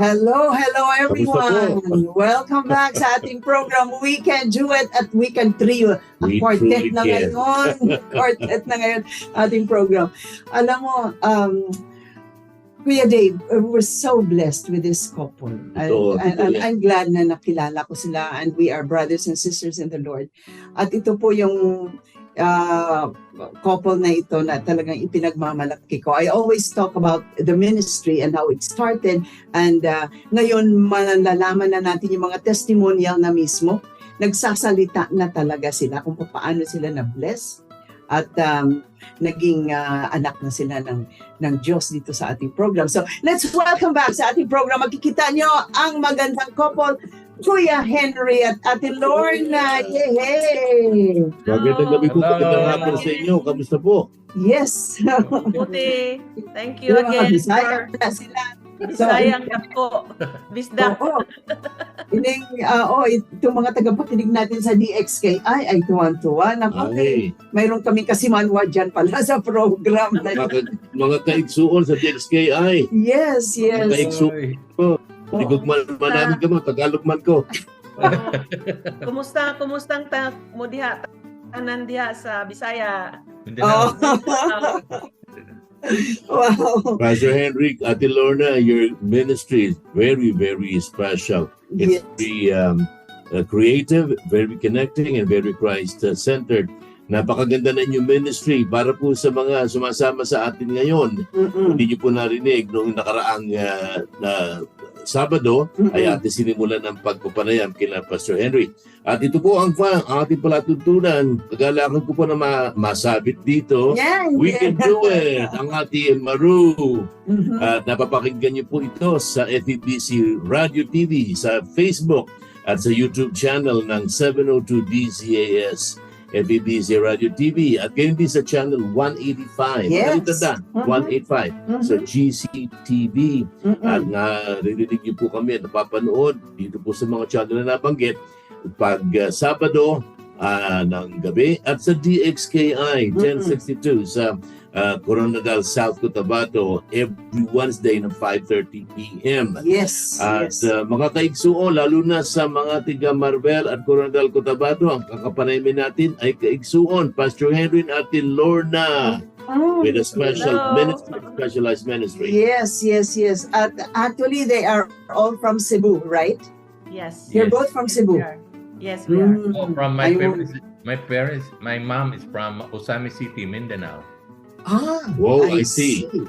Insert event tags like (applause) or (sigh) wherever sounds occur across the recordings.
Hello, hello everyone. Welcome back sa ating program We Can Do It at We Can Trio. Ang We quartet na can. ngayon. (laughs) quartet na ngayon ating program. Alam mo, um, Kuya Dave, uh, we're so blessed with this couple. And, Totoo, and- totoo and yan. I'm glad na nakilala ko sila and we are brothers and sisters in the Lord. At ito po yung uh, couple na ito na talagang ipinagmamalaki ko. I always talk about the ministry and how it started and uh, ngayon malalaman na natin yung mga testimonial na mismo. Nagsasalita na talaga sila kung paano sila na-bless at um, naging uh, anak na sila ng, ng Diyos dito sa ating program. So, let's welcome back sa ating program. Makikita nyo ang magandang couple, Kuya Henry at Ate Lorna. Yay! Magandang gabi po, magandang hapon sa inyo. Kamusta po? Yes! Buti. Thank you again for na sila. Bisayang ako. (laughs) Bisdak. Oo. Ining, ah, oh, itong mga tagapakinig natin sa DXK, ay, tuwan-tuwa. Naku, Ay, mayroon kaming kasimanwa dyan pala sa program. na- mga, mga kaigsuon sa DXKI. yes, yes. Mga kaigsuon. Ligog man manamig ka mo, Tagalog man ko. (laughs) Kumusta, kumusta ang ta mo diha? Tanan diha sa Bisaya. Oh, (laughs) wow. Pastor Henrik, Ate Lorna, your ministry is very, very special. It's Yes. very um, uh, creative, very connecting, and very Christ-centered. Napakaganda na inyong ministry para po sa mga sumasama sa atin ngayon. Mm-mm. Hindi niyo po narinig noong nakaraang uh, na Sabado ay Mm-mm. ating sinimulan ng pagpapanayam kina Pastor Henry. At ito po ang, fa- ang ating palatuntunan. Kagalakan ko po na ma- masabit dito. Yan. We can do it! Ang ating Maru. Mhm. At napapakinggan niyo po ito sa FEBC Radio TV, sa Facebook, at sa YouTube channel ng 702 DZAS FEBC Radio TV at gayon din sa channel 185. Yes. Ano tanda? Mhm. 185 Mhm. sa GCTV Mm-mm. at naririnig niyo po kami at napapanood dito po sa mga channel na nabanggit pag uh, Sabado ah, ng gabi at sa DXKI 1062 sa uh, Coronadal South Cotabato every Wednesday ng 5.30 p.m. Yes. At yes. uh, mga kaigsuo, lalo na sa mga tiga Marbel at Coronadal Cotabato, ang kakapanayamin natin ay kaigsuon, Pastor Henry at Lorna Mm. with a special Hello. ministry, specialized ministry. Yes, yes, yes. At actually, they are all from Cebu, right? Yes. You're Yes. both from Yes, Cebu. we are. Yes, we are. Mm. Oh, from my parents, my parents, my mom is from Osami City, Mindanao. Ah, Wow, I see. Oh.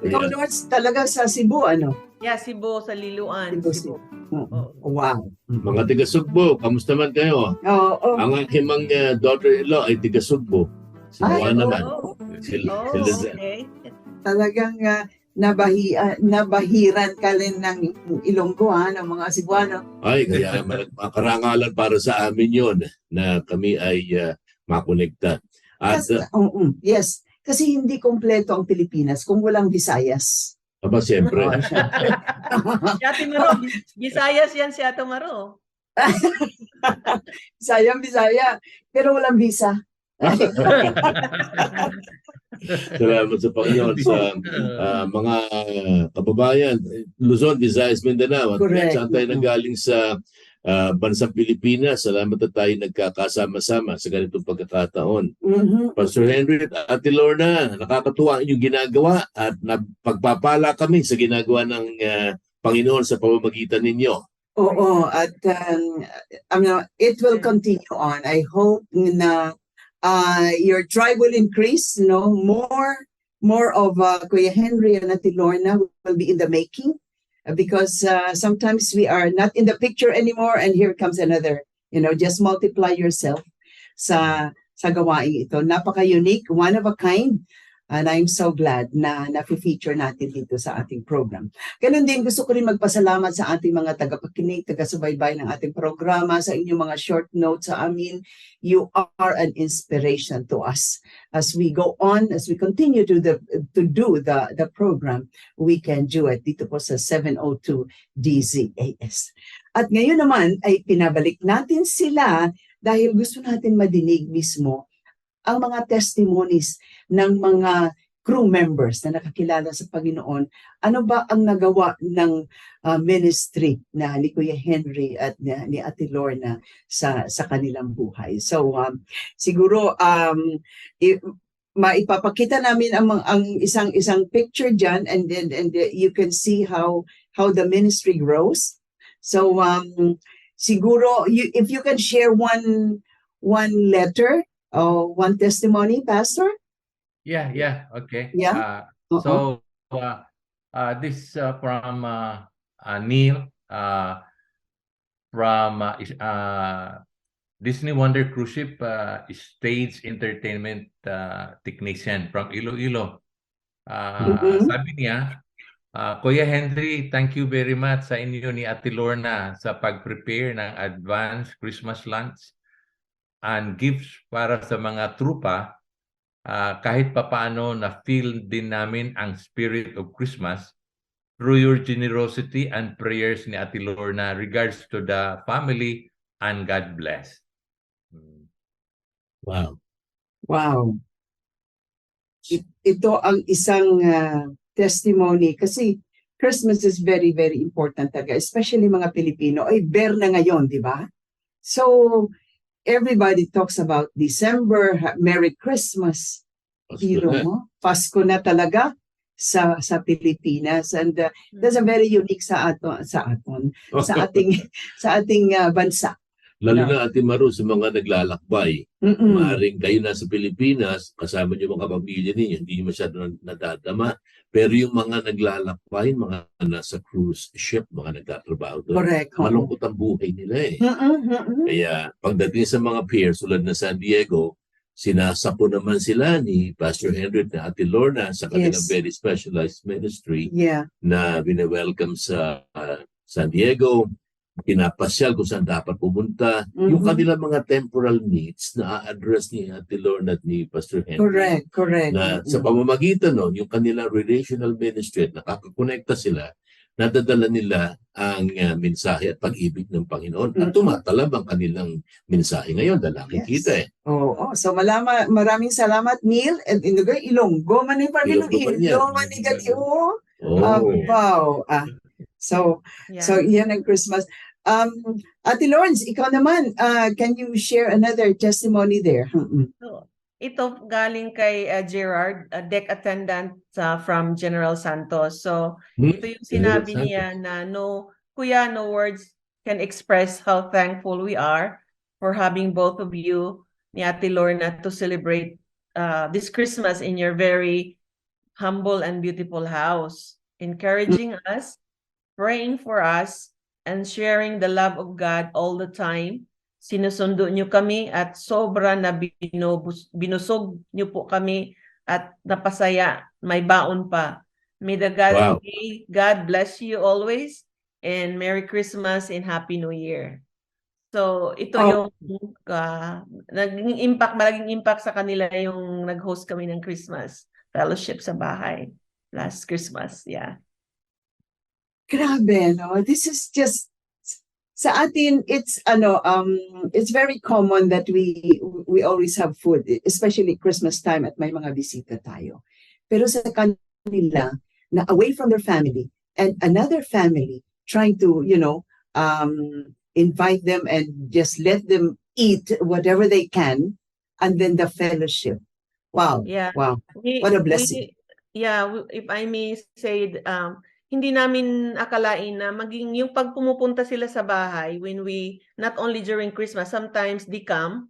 Ikaw, Ayan. Lords, talaga sa Cebu, ano? Yeah, Cebu sa Liluan. Cebu, Cebu. Oh. Wow. Mga tiga Sugbo, kamusta man kayo? Oo. Oh, Ang aking mga daughter-in-law ay tiga Sugbo. Juan naman. Oh, Si, oh, okay. talagang uh, nabahi, ah, nabahiran ka rin ng Ilonggo, ha, ng mga Cebuano. Ay, kaya ma- makarangalan para sa amin yon na kami ay uh, makonekta. At Kasi, uh, oo, yes. Kasi hindi kompleto ang Pilipinas kung walang Visayas. aba, siyempre. Si (laughs) Ate Maro, Bisayas yan si Ate Maro. (laughs) Sayang Bisaya, pero walang visa. (laughs) salamat sa Panginoon sa uh, mga kababayan. Luzon, Visayas, Mindanao. At Correct. saan tayo nanggaling sa uh, bansang Pilipinas. Salamat na tayo nagkakasama-sama sa ganitong pagkakataon. Mhm. Pastor Henry at Ate Lorna, nakakatuwa ang inyong ginagawa at napagpapala kami sa ginagawa ng uh, Panginoon sa pamamagitan ninyo. Oo, at um, ano, it will continue on. I hope na uh, your tribe will increase, you know, more more of uh, Kuya Henry and Ate Lorna will be in the making because uh, sometimes we are not in the picture anymore and here comes another, you know, just multiply yourself sa sa gawain ito. Napaka-unique, one of a kind. And I'm so glad na na-feature natin dito sa ating program. Ganun din, gusto ko rin magpasalamat sa ating mga tagapakinig, taga-subaybay ng ating programa, sa inyong mga short notes sa amin. You are an inspiration to us. As we go on, as we continue to the to do the the program, we can do it dito po sa 702 DZAS. At ngayon naman ay pinabalik natin sila dahil gusto natin madinig mismo ang mga testimonies ng mga crew members na nakakilala sa Panginoon. Ano ba ang nagawa ng uh, ministry na ni Kuya Henry at ni, ni Ate Lorna sa sa kanilang buhay? So um, siguro um i- maipapakita namin ang ang isang isang picture diyan and then and uh, you can see how how the ministry grows. So um siguro you, if you can share one one letter or one testimony, Pastor? Yeah, yeah, okay. Yeah? Uh, Oo. so uh, uh, this uh, from uh, uh, Neil uh, from uh, uh, Disney Wonder Cruise Ship uh, stage entertainment uh, technician from Iloilo. Uh, Mhm. Sabi niya, uh, Kuya Henry, thank you very much sa inyo ni Ate Lorna sa pag-prepare ng advance Christmas lunch and gifts para sa mga trupa Ah, kahit papaano na feel din namin ang spirit of Christmas through your generosity and prayers ni Ate Lorna regards to the family and God bless. Mm. Wow. Wow. It- ito ang isang ah, testimony kasi Christmas is very, very important talaga, especially mga Pilipino. Ay, bear na ngayon, di ba? So, everybody talks about December, Merry Christmas. Hero mo, Pasko na talaga sa sa Pilipinas and uh, that's a very unique sa ato sa aton sa (laughs) ating sa ating ah, bansa. Lalo na Ate Maru sa mga naglalakbay. Mm-mm. Maaring kayo nasa Pilipinas, kasama niyo mga pamilya ninyo, hindi niyo masyado na- nadadama. Pero yung mga naglalakbay, mga nasa cruise ship, mga nagtatrabaho doon, Correct. malungkot ang buhay nila eh. Mm-mm, mm-mm. Kaya pagdating sa mga piers tulad na San Diego, sinasapo naman sila ni Pastor Henry na Ate Lorna sa kanilang Yes. very specialized ministry Yeah. na binewelcome sa ah, San Diego, pinapasyal kung saan dapat pumunta. Yung Mhm. kanilang mga temporal needs na a-address ni Ate Lorna at ni Pastor Henry. Correct, correct. Na sa Mm-mm. pamamagitan nun, yung kanilang relational ministry at nakakakonekta sila, nadadala nila ang ah, mensahe at pag-ibig ng Panginoon. At Mhm. tumatalab ang kanilang mensahe ngayon dahil nakikita eh. Oo, oh, so malama, maraming salamat Neil at inugay Ilonggo man ni Panginoon Ilonggo. Ilonggo man ni gali oh. Oh. Abaw. Ah. So Yeah. so yan ang Christmas. Um Ate Lawrence, ikaw naman, uh, can you share another testimony there? Mm-mm. Ito galing kay uh, Gerard, a deck attendant uh, from General Santos. So, Hmm? ito yung General sinabi niya na no, kuya, no words can express how thankful we are for having both of you, ni Ate Lorna, to celebrate uh, this Christmas in your very humble and beautiful house, encouraging us, praying for us, and sharing the love of God all the time sinusundo niyo kami at sobra na binubus, binusog niyo po kami at napasaya, may baon pa. May the God, Wow. may God bless you always and Merry Christmas and Happy New Year. So, ito Oh. yung uh, naging impact, malaking impact sa kanila yung nag-host kami ng Christmas fellowship sa bahay last Christmas. Yeah. Grabe, no? This is just sa atin it's ano um it's very common that we we always have food especially Christmas time at may mga bisita tayo. Pero sa kanila na away from their family and another family trying to, you know, um invite them and just let them eat whatever they can and then the fellowship. Wow. Yeah. Wow. We- What a we- blessing. yeah, w- if I may say, um, hindi namin akalain na maging yung pag pumupunta sila sa bahay when we, not only during Christmas, sometimes they come,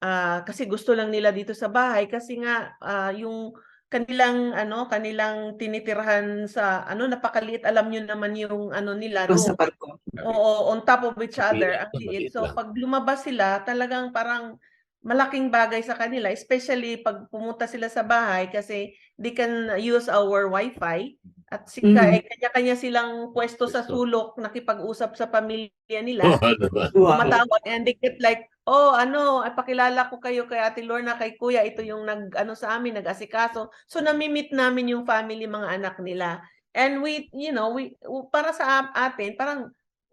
ah, kasi gusto lang nila dito sa bahay kasi nga ah, yung kanilang ano kanilang tinitirahan sa ano napakaliit alam niyo naman yung ano nila Sa room. parko. Oo, on top of each other. Ang liit. So pag lumabas sila, talagang parang malaking bagay sa kanila, especially pag pumunta sila sa bahay kasi they can use our wifi at sika, Mhm. eh, kanya-kanya silang pwesto sa sulok, nakipag-usap sa pamilya nila. Oh, ano ba? Wow. Tumatawag and they get like, oh, ano, ay pakilala ko kayo kay Ate Lorna, kay Kuya, ito yung nag, ano sa amin, nag-asikaso. So, namimit namin yung family, mga anak nila. And we, you know, we, para sa atin, parang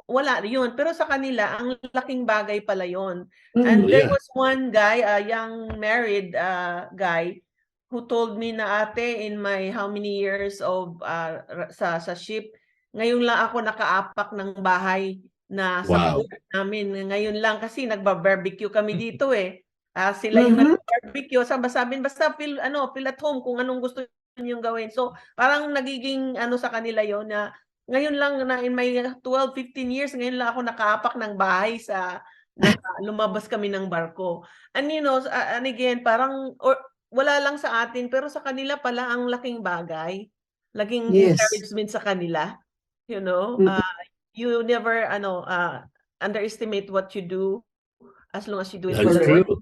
wala yun. Pero sa kanila, ang laking bagay pala yun. And Oh, there yeah. was one guy, a young married uh, guy, who told me na ate, in my how many years of uh, sa sa ship, ngayon lang ako nakaapak ng bahay na sa Wow. namin. Ngayon lang kasi nagba-barbecue kami dito eh. Ah, sila yung Mhm. nag-barbecue. Sabi basta feel, ano, feel at home kung anong gusto niyong gawin. So, parang nagiging ano sa kanila yon na ngayon lang na in my 12, 15 years, ngayon lang ako nakaapak ng bahay sa lumabas kami ng barko. And you know, and again, parang or, wala lang sa atin pero sa kanila pala ang laking bagay. Laking Yes. encouragement sa kanila. You know, Mhm. uh, you never ano uh, underestimate what you do as long as you do it That's for the true.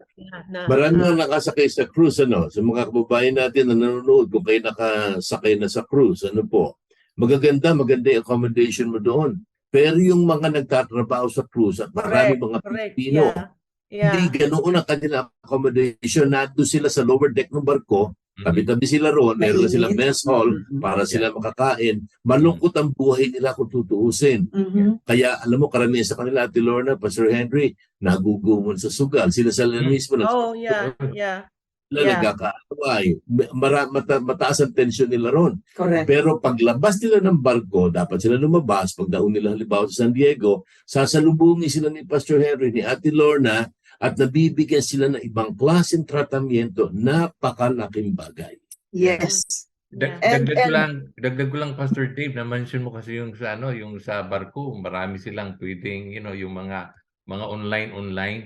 Na, Marami na- na nakasakay sa cruise, ano? Sa mga kababayan natin na nanonood, kung kayo nakasakay na sa cruise, ano po? Magaganda, maganda yung accommodation mo doon. Pero yung mga nagtatrabaho sa cruise at marami Correct, mga. Pilipino, Yeah. Yeah. hindi ganoon ang kanilang accommodation. Nandun sila sa lower deck ng barko, Mhm. tabi-tabi sila roon, meron silang mess hall Mhm. para sila makakain. Malungkot ang buhay nila kung tutuusin. Mhm. Kaya alam mo, karamihan sa kanila, Ate Lorna, Pastor Henry, nagugumon sa sugal. Sila sa Mm. mismo na Oh, yeah, yeah. Sila Yeah. nagkakaaway. Mara, mata, mataas ang tensyon nila ron. Correct. Pero paglabas nila ng barko, dapat sila lumabas. Pag daon nila halimbawa sa San Diego, sasalubungin sila ni Pastor Henry, ni Ate Lorna, at nabibigyan sila ng ibang klaseng tratamiento. Napakalaking bagay. Yes. Dag- Yeah. And- dagdag ko and- lang, dagdag ko lang Pastor Dave na mention mo kasi yung sa ano, yung sa barko, marami silang pwedeng, you know, yung mga mga online online.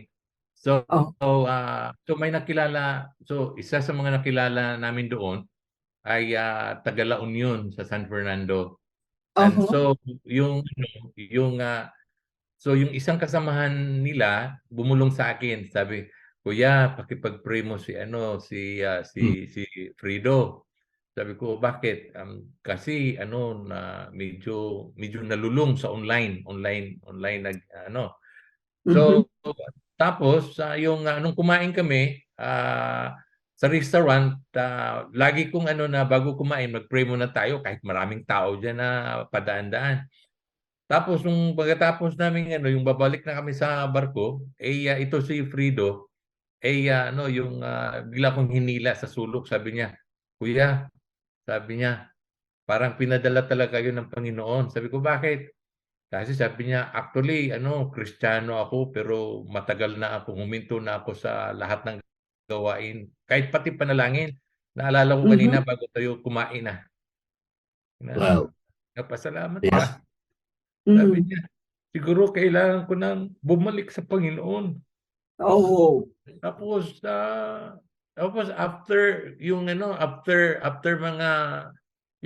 So, Oh. so, ah, so may nakilala, so isa sa mga nakilala namin doon ay ah, taga La Union sa San Fernando. And Uh-huh. so yung ano, yung ah, so yung isang kasamahan nila bumulong sa akin, sabi, "Kuya, pakipag-pray mo si ano si ah, si si Frido." Sabi ko, "Bakit?" Um, kasi ano na medyo medyo nalulung sa online, online online nag ano. So tapos ah, yung ah, nung kumain kami ah, sa restaurant, ah, lagi kong ano na bago kumain, mag-pray muna tayo kahit maraming tao diyan na padaan-daan. Tapos nung pagkatapos namin ano, yung babalik na kami sa barko, eh ah, ito si Frido, eh ah, ano yung ah, bigla kong hinila sa sulok, sabi niya, "Kuya," sabi niya, "parang pinadala talaga kayo ng Panginoon." Sabi ko, "Bakit?" Kasi sabi niya, "Actually, ano, Kristiyano ako pero matagal na ako, huminto na ako sa lahat ng gawain, kahit pati panalangin." Naalala ko kanina bago tayo kumain na. Na, Wow. Napasalamat Yes. ka. Sabi Mhm. niya, siguro kailangan ko nang bumalik sa Panginoon. Oh. Tapos, ah, tapos after yung ano, after after mga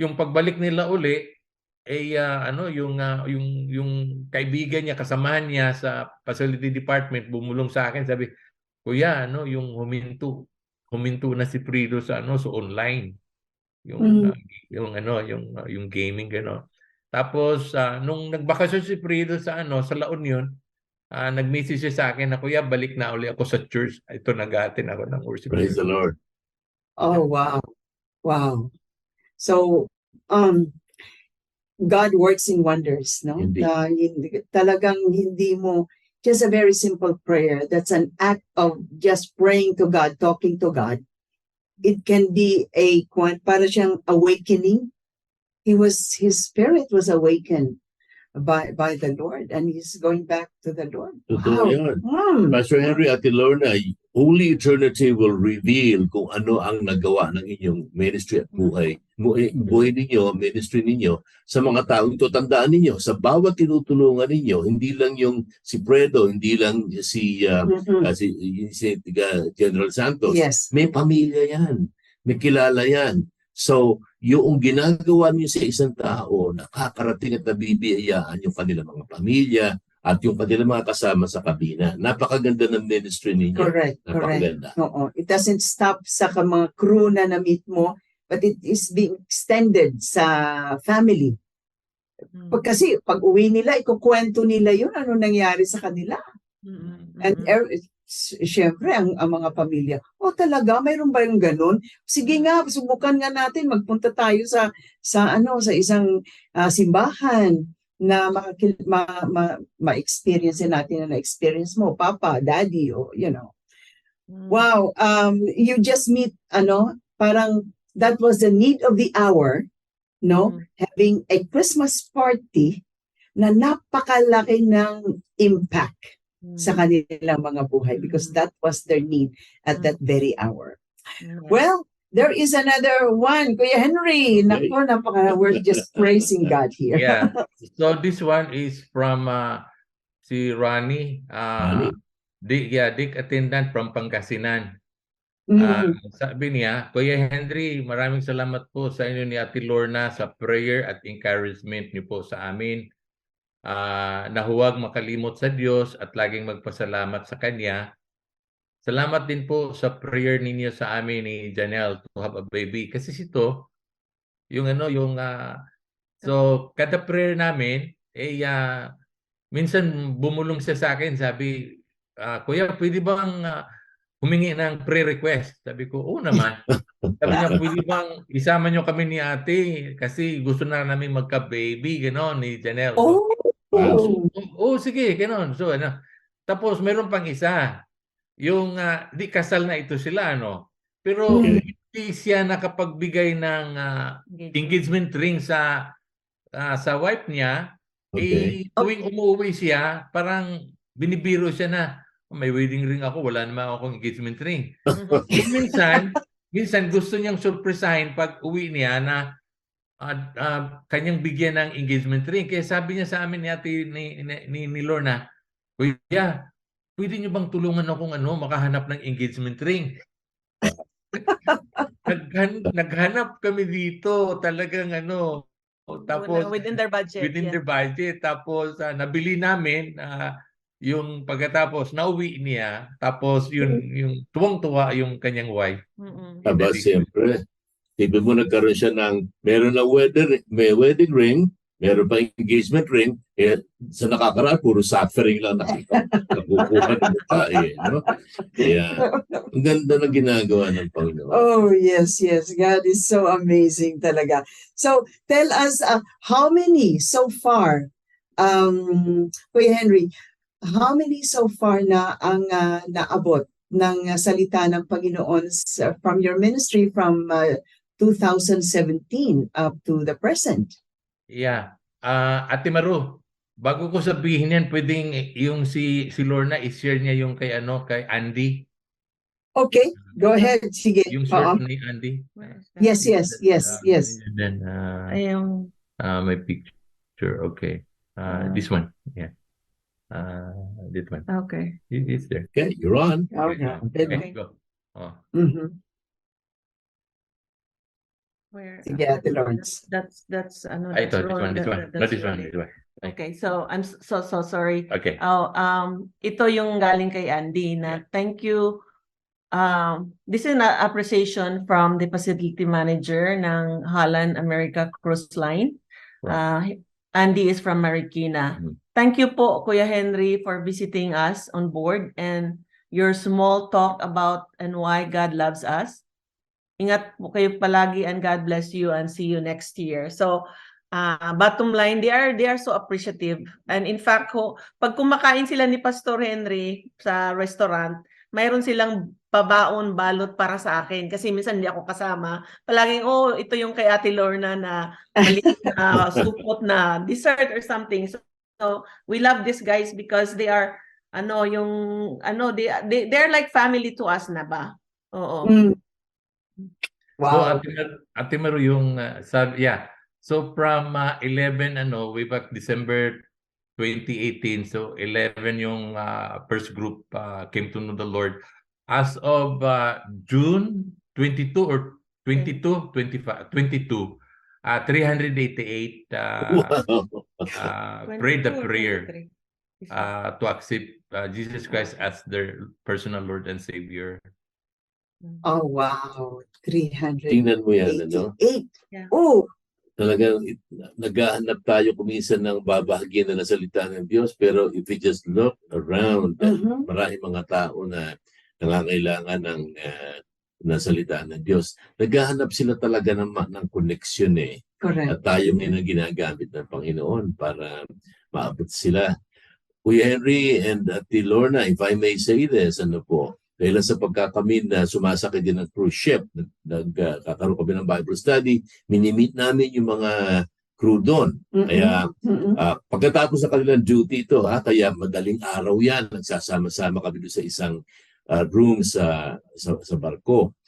yung pagbalik nila uli, eh ah, ano yung ah, yung yung kaibigan niya, kasamahan niya sa facility department bumulong sa akin, sabi, "Kuya, ano yung huminto, huminto na si Frido sa ano, sa online." Yung Mm. ah, yung ano, yung ah, yung gaming gano'n. Tapos ah, nung nagbakasyon si Frido sa ano, sa La Union, ah, nag-message siya sa akin na, "Kuya, balik na uli ako sa church." Ito nag-a-attend ako ng worship. Praise the Lord. Oh, wow. Wow. So, um, God works in wonders, no? Indeed. Na hindi, talagang hindi mo, just a very simple prayer. That's an act of just praying to God, talking to God. It can be a, para siyang awakening. He was, his spirit was awakened by, by the Lord and he's going back to the Lord. Totoo Wow. yun. Hmm. Pastor Henry, Ate Lorna, only eternity will reveal kung ano ang nagawa ng inyong ministry at buhay. Buhay, buhay ninyo, ministry ninyo sa mga taong ito. Tandaan ninyo, sa bawat tinutulungan ninyo, hindi lang yung si Fredo, hindi lang si, uh, Mhm. uh, si, si General Santos. Yes. May pamilya yan. May kilala yan. So, yung ginagawa niyo sa isang tao, nakakarating at nabibiyayaan yung kanilang mga pamilya at yung kanilang mga kasama sa kabina. Napakaganda ng ministry ninyo. Correct, correct. Napakaganda. Oo. It doesn't stop sa ka- mga crew na na-meet mo, but it is being extended sa family. Pag kasi pag uwi nila, ikukwento nila yun, ano nangyari sa kanila. And er, s- syempre, ang, ang mga pamilya, oh talaga, mayroon ba yung ganun? Sige nga, subukan nga natin, magpunta tayo sa, sa ano, sa isang ah, simbahan na makakil, ma, ma, ma-experience natin na na-experience mo, papa, daddy, o you know. Mm. Wow, um, you just meet, ano, parang that was the need of the hour, no? Mm. Having a Christmas party na napakalaki ng impact Mm. sa kanilang mga buhay because Mm. that was their need at Mm. that very hour. Mm. Well, there is another one, Kuya Henry. Nako, napaka, we're just praising God here. Yeah. (laughs) So this one is from uh, si Ronnie. Uh. Dick, yeah, Dick attendant from Pangasinan. Mhm. Ah, sabi niya, Kuya Henry, maraming salamat po sa inyo ni Ate Lorna sa prayer at encouragement niyo po sa amin. Ah, na huwag makalimot sa Diyos at laging magpasalamat sa Kanya. Salamat din po sa prayer ninyo sa amin ni Janelle to have a baby. Kasi sito, yung ano, yung ah, so kada prayer namin, eh ah, minsan bumulong siya sa akin, sabi, ah, Kuya, pwede bang ah, humingi ng prayer request? Sabi ko, oo naman. Sabi niya, pwede bang isama niyo kami ni ate kasi gusto na namin magka-baby, gano'n, ni Janelle. Oh, Oo, oh, sige, gano'n. So, ano, tapos meron pang isa. Yung, ah, di kasal na ito sila, ano. Pero Mm. hindi siya nakapagbigay ng ah, engagement ring sa ah, sa wife niya. Okay. Eh, tuwing umuwi siya, parang binibiro siya na, "Oh, may wedding ring ako, wala naman akong engagement ring. (laughs) Eh, minsan, minsan gusto niyang surpresahin pag uwi niya na ah, ah, kanyang bigyan ng engagement ring. Kaya sabi niya sa amin ni ate ni, ni, ni, ni Lorna, Kuya, pwede niyo bang tulungan akong ano, makahanap ng engagement ring? (laughs) Naghan, naghanap kami dito, talagang ano, tapos within their budget. within yeah. their budget. Tapos ah, nabili namin ah, yung pagkatapos nauwi niya, tapos yun yung tuwang-tuwa yung kanyang wife. Mm-mm. Aba, siyempre. Tignan mo nagkaroon siya ng, meron na wedding, may wedding ring, meron pa engagement ring, eh, sa nakakaraan, puro suffering lang nakita. Nakukuha ng mukha eh. No? Kaya, ang ganda ng ginagawa ng Panginoon. Oh, yes, yes. God is so amazing talaga. So, tell us, uh, how many so far, um, Kuya Henry, how many so far na ang uh, naabot ng uh, salita ng Panginoon sa- from your ministry from uh, 2017 up to the present? Yeah. Ah, Ate Maru, bago ko sabihin yan, pwedeng yung si si Lorna i-share niya yung kay ano, kay Andy, Okay, go ahead. Sige. yung Oo. short ni Andy. Yes, yes, yes, Ah, yes. And then ah, Ayun. ah, my picture. Okay. Ah, Ah. this one. Yeah. Ah, this one. Okay. It- It's there. Okay, you're on. Okay. Okay, Okay. go. Oh. Mhm. Where? Sige, ah, Ate Lawrence. That's that's ano. Ah, ito, that's this Ron- one, this that- one. that- No, that's this one, this one. Okay, so I'm s- so so sorry. Okay. Oh, um, ito yung galing kay Andy na thank you. Um, this is an appreciation from the facility manager ng Holland America Cruise Line. Uh, Andy is from Marikina. Mhm. Thank you po, Kuya Henry, for visiting us on board and your small talk about and why God loves us. Ingat po kayo palagi and God bless you and see you next year. So, uh, bottom line, they are they are so appreciative. And in fact, ho, pag kumakain sila ni Pastor Henry sa restaurant, mayroon silang pabaon balot para sa akin kasi minsan hindi ako kasama. Palaging, oh, ito yung kay Ate Lorna na maliit na (laughs) supot na dessert or something. So, so, we love these guys because they are ano yung ano they they they're like family to us na ba? Oo. Mm. So Wow. Ate Mar, Ate Maru yung uh, sabi, yeah. So from uh, 11 ano, way back December 2018, so 11 yung uh, first group uh, came to know the Lord. As of uh, June 22 or 22, 25, 22, uh, 388 uh, Wow. uh, (laughs) prayed the 22 or prayer. 23? uh, to accept uh, Jesus Christ as their personal Lord and Savior. Oh, wow. 388. Tingnan mo yan, ano? Yeah. Oh, Talagang naghahanap tayo kuminsan ng babahagi na ng salita ng Diyos. Pero if we just look around, mhm. maraming mga tao na nangangailangan ng, uh, ng salita ng Diyos. Naghahanap sila talaga ng, ng koneksyon eh. correct. At tayo ngayon ang ginagamit ng Panginoon para maabot sila. Kuya Henry and Ate Lorna, if I may say this, ano po, dahil sa pagkakami na sumasakay din ng cruise ship, nag- nagkakaroon kami ng Bible study, minimit namin yung mga crew doon. Kaya. Ah, pagkatapos sa kanilang duty ito, ha, kaya madaling araw yan, nagsasama-sama kami doon sa isang ah, room sa, sa, sa barko.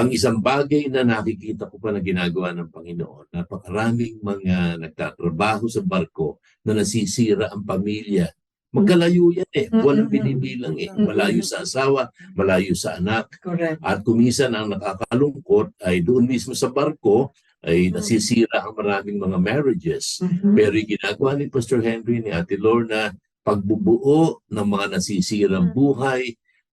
Ang isang bagay na nakikita ko pa na ginagawa ng Panginoon, napakaraming mga nagtatrabaho sa barko na nasisira ang pamilya. Magkalayo yan eh. Walang binibilang eh. Malayo sa asawa, malayo sa anak. Correct. At kumisan ang nakakalungkot ay doon mismo sa barko ay nasisira ang maraming mga marriages. Mhm. Pero yung ginagawa ni Pastor Henry, ni Ate Lorna, pagbubuo ng mga nasisirang Mm. buhay,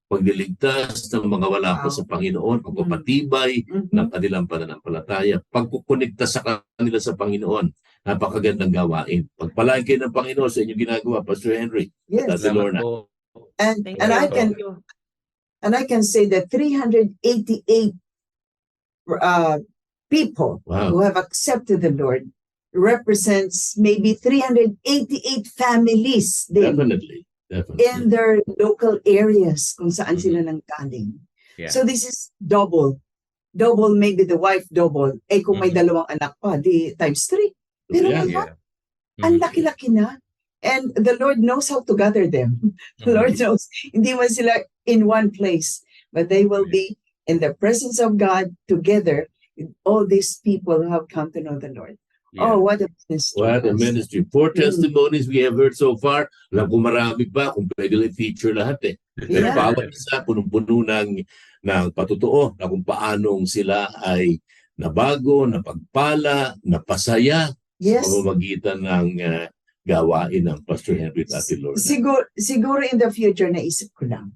pagliligtas ng mga wala pa Wow. sa Panginoon, pagpapatibay Mhm. ng kanilang pananampalataya, pagkukonekta sa kanila sa Panginoon, napakagandang gawain. Pagpalain kayo ng Panginoon sa inyong ginagawa, Pastor Henry. Yes. Ate Lorna. And, Thank and you. I can and I can say that 388 uh, people Wow. who have accepted the Lord represents maybe 388 families din Definitely. Definitely. in their local areas kung saan Mhm. sila nanggaling. Yeah. So this is double. Double, maybe the wife double. Eh kung may Mhm. dalawang anak pa, di times three. Pero Yeah. Yeah. ang Mhm. laki-laki na. And the Lord knows how to gather them. (laughs) The. Lord knows. Hindi man sila in one place, but they will be in the presence of God together all these people who have come to know the Lord. Yeah. Oh, what a ministry. What a ministry. Four Mm. testimonies we have heard so far. Alam ko marami pa kung pwede lang feature lahat eh. Pero Yeah. bawat isa punong-puno ng, ng patutuo na kung paanong sila ay nabago, napagpala, napasaya Yes. sa pamamagitan ng ah, gawain ng Pastor Henry at Lorna. Siguro, siguro in the future, naisip ko lang,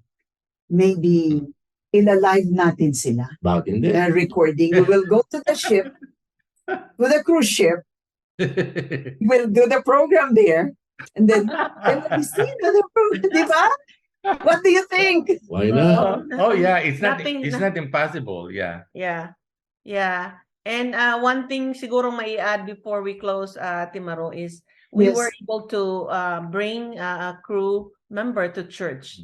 maybe ila-live natin sila. Bakit hindi? Uh, recording. We will go to the ship, to the cruise ship, (laughs) we'll do the program there, and then there will be another program, (laughs) di? What do you think? Why not? oh yeah, it's not Nothing- it's not impossible. Yeah. Yeah. Yeah. And uh, one thing siguro may add before we close, uh, Timaro, is we Yes. were able to uh, bring uh, a crew member to church.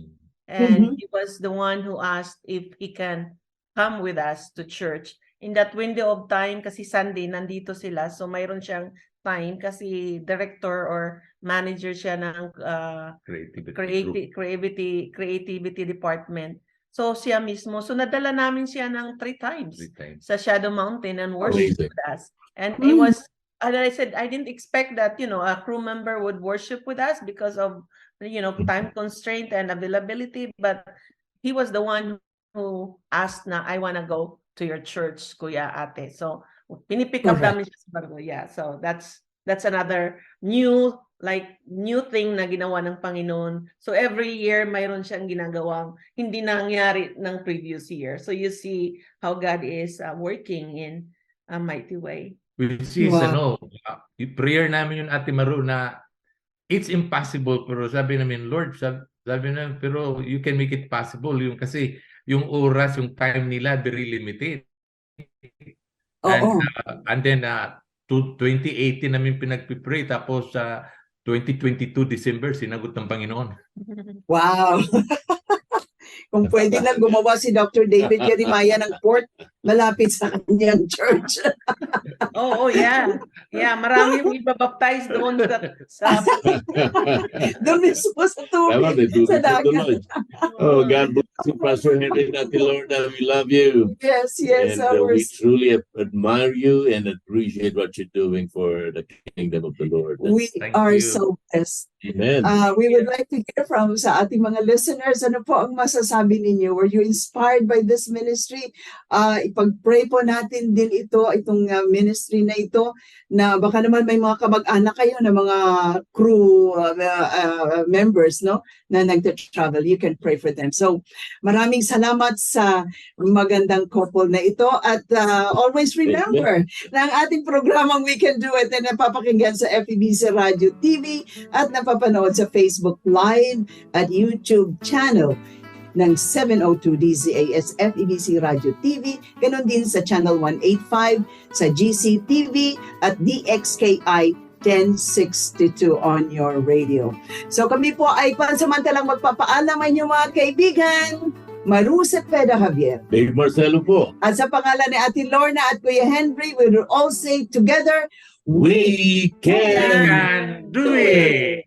Mm-hmm. And he was the one who asked if he can come with us to church. In that window of time, kasi Sunday, nandito sila. So mayroon siyang time kasi director or manager siya ng uh, Creativity. group. creativity, creativity, department. So siya mismo, so nadala namin siya ng three times Three times. sa Shadow Mountain and worship with us. And it Mm. was, and I said, I didn't expect that, you know, a crew member would worship with us because of, you know, (laughs) time constraint and availability. But he was the one who asked na, I want to go to your church, Kuya Ate. So pinipick up Correct. namin siya sa barko. Yeah, so that's, that's another new, like, new thing na ginawa ng Panginoon. So every year, mayroon siyang ginagawang hindi nangyari ng previous year. So you see how God is uh, working in a mighty way. Which is Wow. ano, prayer namin yung Ate Maru na it's impossible pero sabi namin Lord sabi, sabi namin pero you can make it possible yung kasi yung oras yung time nila very limited and Oo. uh, and then uh, to 2018 namin pinagpipray tapos sa 2022 December sinagot ng Panginoon (laughs) Wow. (laughs) Kung pwede lang gumawa si Dr. David Yerimaya ng port malapit sa kanyang church. (laughs) oh, oh yeah. Yeah, marami yung ibabaptize doon sa, sa (laughs) (laughs) Doon mismo sa Tama, may tubig. tubig Sa dagat. tuloy. Oh, God bless you, Pastor Henry and Ate Lorna. We love you. Yes, yes. and uh, we truly admire you and appreciate what you're doing for the kingdom of the Lord. We Thank are you. so blessed. Amen. Uh, we would like to hear from sa ating mga listeners. Ano po ang masasabi ninyo? Were you inspired by this ministry? Uh, ipag-pray po natin din ito, itong uh, ministry ministry na ito na baka naman may mga kamag-anak kayo na mga crew uh, uh, members no na nagta-travel. You can pray for them. So maraming salamat sa magandang couple na ito. At uh, always remember na ang ating programang We Can Do It na napapakinggan sa FEBC Radio TV at napapanood sa Facebook Live at YouTube channel ng 702 DZAS FEBC Radio TV, ganon din sa Channel 185, sa GCTV at DXKI 1062 on your radio. So kami po ay pansamantalang magpapaalam ay inyong mga kaibigan. Maruse Peda Javier. Dave Marcelo po. At sa pangalan ni Ate Lorna at Kuya Henry, we will all say together, We can Can do it!